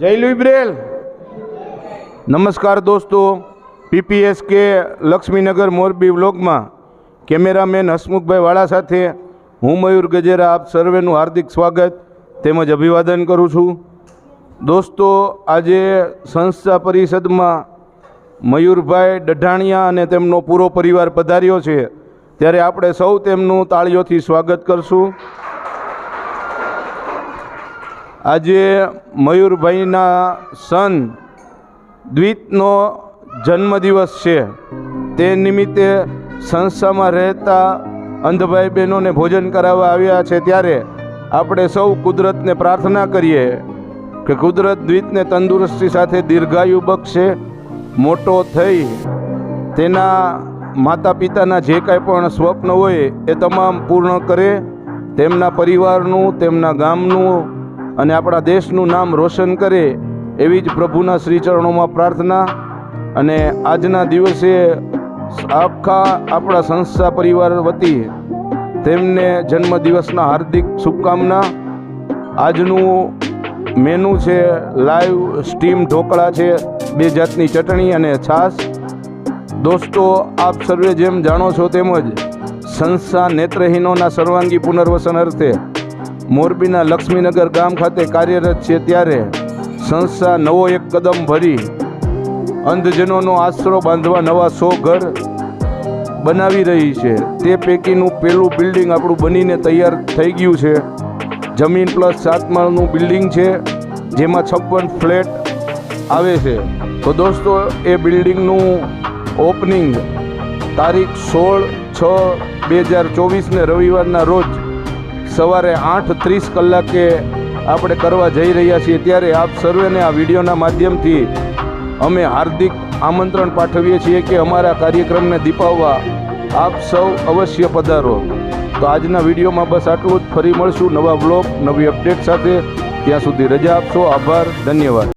જય Louis Braille. નમસ્કાર દોસ્તો. પીપીએસ કે લક્ષ્મીનગર મોરબી વ્લોગમાં કેમેરામેન હસમુખભાઈ વાળા સાથે હું મયુર ગજેરા આપ સર્વેનું હાર્દિક સ્વાગત તેમજ અભિવાદન કરું છું. દોસ્તો, આજે સંસ્થા પરિષદમાં મયુરભાઈ ડઢાણિયા અને તેમનો પૂરો પરિવાર પધાર્યો છે. ત્યારે આપણે સૌ તેમનું તાળીઓથી સ્વાગત કરશું. આજે મયુરભાઈના સન દ્વિતનો જન્મદિવસ છે. તે નિમિત્તે સંસ્થામાં રહેતા અંધભાઈ બહેનોને ભોજન કરાવવા આવ્યા છે ત્યારે આપણે સૌ કુદરતને પ્રાર્થના કરીએ કે કુદરત દ્વિતને તંદુરસ્તી સાથે દીર્ઘાયુ બક્ષે મોટો થઈ. તેના માતા પિતાના જે કાંઈ પણ સ્વપ્ન હોય એ તમામ પૂર્ણ કરે. તેમના પરિવારનું, તેમના ગામનું અને આપણા દેશનું નામ રોશન કરે એવી જ પ્રભુના શ્રીચરણોમાં પ્રાર્થના અને આજના દિવસે આખા આપણા સંસ્થા પરિવાર વતી તેમને જન્મદિવસના હાર્દિક શુભકામના. આજનું મેનુ છે લાઈવ સ્ટીમ ઢોકળા છે, બે જાતની ચટણી અને છાશ. દોસ્તો, આપ સર્વે જેમ જાણો છો તેમજ સંસ્થા નેત્રહીનોના સર્વાંગી પુનર્વસન અર્થે મોરબીના લક્ષ્મીનગર ગામ ખાતે કાર્યરત છે ત્યારે સંસ્થા નવો એક કદમ ભરી અંધજનોનો આશરો બાંધવા નવા સો ઘર બનાવી રહી છે. તે પૈકીનું પહેલું બિલ્ડિંગ આપણું બનીને તૈયાર થઈ ગયું છે. જમીન પ્લસ સાત માળનું બિલ્ડિંગ છે, જેમાં છપ્પન ફ્લેટ આવે છે. તો દોસ્તો, એ બિલ્ડિંગનું ઓપનિંગ તારીખ સોળ છ બે હજાર ચોવીસને રવિવારના રોજ સવારે આઠ ત્રીસ કલાકે આપણે કરવા જઈ રહ્યા છીએ. ત્યારે આપ સર્વેને આ વિડીયોના માધ્યમથી અમે હાર્દિક આમંત્રણ પાઠવીએ છીએ કે અમારા કાર્યક્રમને દીપાવવા આપ સૌ અવશ્ય પધારો. તો આજના વિડીયોમાં બસ આટલું જ. ફરી મળશું નવા બ્લોગ નવી અપડેટ સાથે. ત્યાં સુધી રજા આપશો. આભાર. ધન્યવાદ.